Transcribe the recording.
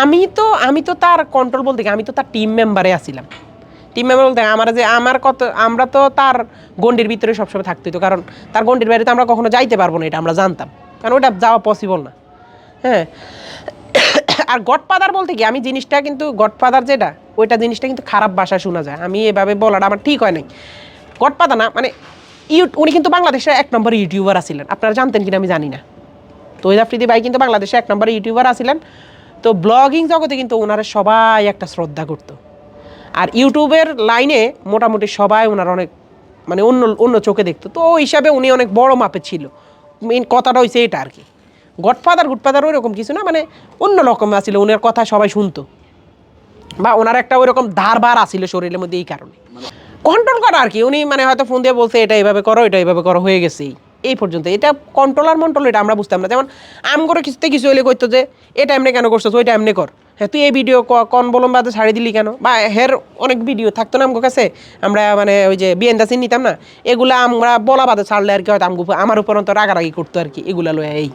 আমি তো আমি তো তার কন্ট্রোল বলতে আমি তো তার টিম মেম্বারে আছিলাম। টিম মেম্বার বলতে আমার যে আমার কত, আমরা তো তার গন্ডির ভিতরে সবসময় থাকতে হতো কারণ তার গন্ডির বাইরে তো আমরা কখনো যাইতে পারব না, এটা আমরা জানতাম। কারণ ওটা যাওয়া পসিবল না। হ্যাঁ। আর গডফাদার বলতে কি, আমি জিনিসটা কিন্তু গডফাদার যেটা, ওইটা জিনিসটা কিন্তু খারাপ ভাষা শোনা যায়। আমি এভাবে বলাটা আমার ঠিক হয় নাই। গডফাদার না মানে ইউ উনি কিন্তু বাংলাদেশের এক নম্বর ইউটিউবার আছিলেন। আপনারা জানতেন কিনা আমি জানি না। তৈদ আফ্রিদি ভাই কিন্তু বাংলাদেশে এক নম্বর ইউটিউবার আছিলেন। তো ব্লগিং জগতে কিন্তু ওনারা সবাই একটা শ্রদ্ধা করতো। আর ইউটিউবের লাইনে মোটামুটি সবাই ওনার অনেক মানে অন্য অন্য চোখে দেখতো। তো ওই হিসাবে উনি অনেক বড় মাপে ছিল। মেন কথাটা হয়েছে এটা আর কি। গডফাদার গুডফাদার ওই রকম কিছু না মানে অন্য রকম আছিল ওনার কথা সবাই শুনতো। বা ওনার একটা ওই রকম ধারবার আসিল শরীরের মধ্যে এই কারণে। কন্ট্রোল করা আর কি, উনি মানে হয়তো ফোন দিয়ে বলছে, এটা এইভাবে করো, এটা এইভাবে করো, হয়ে গেছে এই। পর্যন্ত। এটা কন্ট্রোল আর মন্ট্রোল, এটা আমরা বুঝতাম না। যেমন, আম করে কিছুতে কিছু হলে করতো যে এটা এমনি কেন করছ ওইটা এমনি কর। হ্যাঁ তুই এই ভিডিও কন বলম বাদে ছাড়ি দিলি কেন? বা হের অনেক ভিডিও থাকতো না আমার কাছে? আমরা মানে ওই যে বিএনদা সিন নিতাম না? এগুলো আমরা বলা বাদে ছাড়লে আর কি হয়তো আমার উপর অন্ত রাগারাগি করতো আর কি। এগুলো লয়ে এই।